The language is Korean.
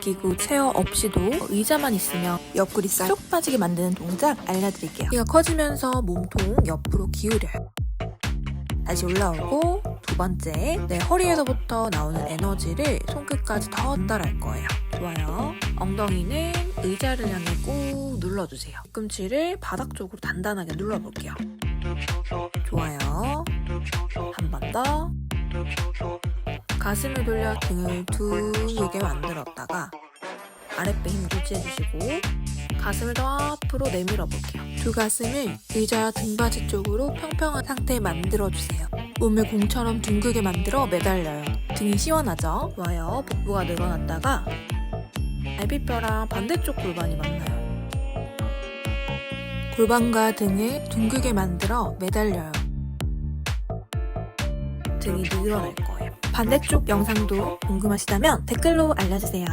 기구 체어 없이도 의자만 있으면 옆구리 싹 빠지게 만드는 동작 알려드릴게요. 키가 커지면서 몸통 옆으로 기울여요. 다시 올라오고 두 번째 내 허리에서부터 나오는 에너지를 손끝까지 더 따라할 거예요. 좋아요. 엉덩이는 의자를 향해 꾹 눌러주세요. 뒤꿈치를 바닥 쪽으로 단단하게 눌러볼게요. 좋아요. 한 번 더. 가슴을 돌려 등을 둥글게 만들었다가 아랫배 힘 유지해주시고 가슴을 더 앞으로 내밀어 볼게요. 두 가슴을 의자 등받이 쪽으로 평평한 상태에 만들어주세요. 몸을 공처럼 둥글게 만들어 매달려요. 등이 시원하죠? 좋아요. 복부가 늘어났다가 갈비뼈랑 반대쪽 골반이 만나요. 골반과 등을 둥글게 만들어 매달려요. 등이 늘어날 거예요. 반대쪽 영상도 궁금하시다면 댓글로 알려주세요.